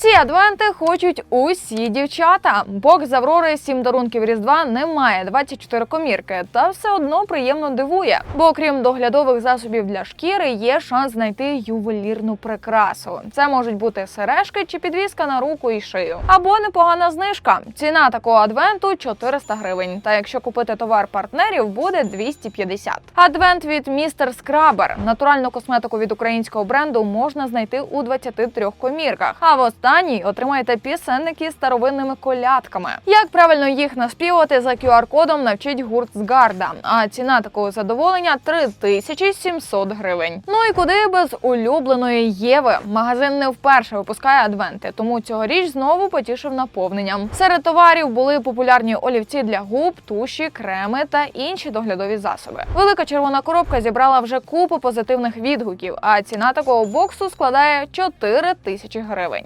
Ці адвенти хочуть усі дівчата. Бокс з Аврори сім дарунків Різдва не має 24 комірки, та все одно приємно дивує. Бо окрім доглядових засобів для шкіри, є шанс знайти ювелірну прикрасу. Це можуть бути сережки чи підвіска на руку і шию, або непогана знижка. Ціна такого адвенту 400 гривень. Та якщо купити товар партнерів, буде 250. Адвент від містер Скрабер. Натуральну косметику від українського бренду можна знайти у 23 комірках. А в останній отримаєте пісенники з старовинними колядками. Як правильно їх наспівати за QR-кодом навчить гурт Згарда. А ціна такого задоволення 3700 гривень. Ну і куди без улюбленої Єви? Магазин не вперше випускає адвенти, тому цьогоріч знову потішив наповненням. Серед товарів були популярні олівці для губ, туші, креми та інші доглядові засоби. Велика червона коробка зібрала вже купу позитивних відгуків, а ціна такого боксу складає 4 тисячі гривень.